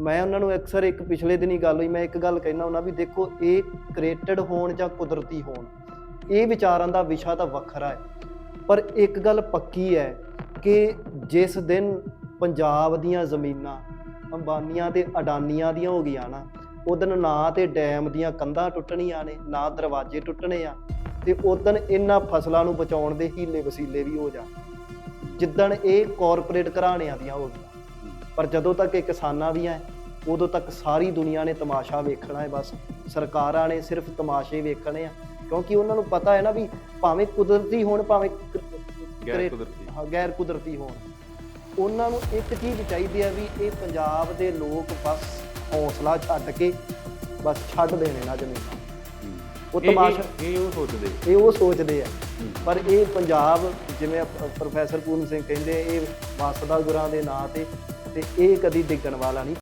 ਮੈਂ ਉਹਨਾਂ ਨੂੰ ਅਕਸਰ ਇੱਕ ਪਿਛਲੇ ਦਿਨੀ ਗੱਲ ਹੋਈ, ਮੈਂ ਇੱਕ ਗੱਲ ਕਹਿਣਾ ਹੁੰਦਾ ਵੀ ਦੇਖੋ, ਇਹ ਕ੍ਰੀਏਟਡ ਹੋਣ ਜਾਂ ਕੁਦਰਤੀ ਹੋਣ, ਇਹ ਵਿਚਾਰਾਂ ਦਾ ਵਿਸ਼ਾ ਤਾਂ ਵੱਖਰਾ ਹੈ। ਪਰ ਇੱਕ ਗੱਲ ਪੱਕੀ ਹੈ ਕਿ ਜਿਸ ਦਿਨ ਪੰਜਾਬ ਦੀਆਂ ਜ਼ਮੀਨਾਂ ਅੰਬਾਨੀਆਂ ਤੇ ਅਡਾਨੀਆਂ ਦੀਆਂ ਹੋ ਗਈਆਂ ਨਾ ਉਦਨ ਨਾ ਤੇ ਡੈਮ ਦੀਆਂ ਕੰਧਾਂ ਟੁੱਟਣੀਆਂ ਨੇ, ਨਾ ਦਰਵਾਜ਼ੇ ਟੁੱਟਣੇ ਆ ਤੇ ਉਦਨ ਇਹਨਾਂ ਫਸਲਾਂ ਨੂੰ ਬਚਾਉਣ ਦੇ ਹੀਲੇ ਵਸੀਲੇ ਵੀ ਹੋ ਜਾਣ। ਜਿੱਦਣ ਇਹ ਕਾਰਪੋਰੇਟ ਘਰਾਣਿਆਂ ਦੀਆਂ ਹੋ ਗਈਆਂ। ਪਰ ਜਦੋਂ ਤੱਕ ਇਹ ਕਿਸਾਨਾਂ ਦੀਆਂ ਹੈ, ਉਦੋਂ ਤੱਕ ਸਾਰੀ ਦੁਨੀਆ ਨੇ ਤਮਾਸ਼ਾ ਵੇਖਣਾ ਹੈ ਬਸ। ਸਰਕਾਰਾਂ ਨੇ ਸਿਰਫ ਤਮਾਸ਼ੇ ਵੇਖਣੇ ਆ ਕਿਉਂਕਿ ਉਹਨਾਂ ਨੂੰ ਪਤਾ ਹੈ ਨਾ ਵੀ ਭਾਵੇਂ ਕੁਦਰਤੀ ਹੋਣ ਭਾਵੇਂ ਗੈਰ ਕੁਦਰਤੀ। ਹਾਂ, ਗੈਰ ਕੁਦਰਤੀ ਹੋਣ। ਉਹਨਾਂ ਨੂੰ ਇੱਕ ਚੀਜ਼ ਚਾਹੀਦੀ ਹੈ ਵੀ ਇਹ ਪੰਜਾਬ ਦੇ ਲੋਕ ਬਸ ਹੌਸਲਾ ਛੱਡ ਕੇ ਬਸ ਛੱਡ ਦੇਣੇ ਨਾ ਜ਼ਮੀਨਾਂ। ਉਹ ਤਮਾਸ਼ਾ ਇਹ ਉਹ ਸੋਚਦੇ। ਇਹ ਉਹ ਸੋਚਦੇ ਆ। ਪਰ ਇਹ ਪੰਜਾਬ ਜਿਵੇਂ ਪ੍ਰੋਫੈਸਰ ਪੂਰਨ ਸਿੰਘ ਕਹਿੰਦੇ ਇਹ ਵਸਦਾ ਗੁਰਾਂ ਦੇ ਨਾਂ ਤੇ ਤੇ ਇਹ ਕਦੀ ਡਿੱਗਣ ਵਾਲਾ ਨਹੀਂ।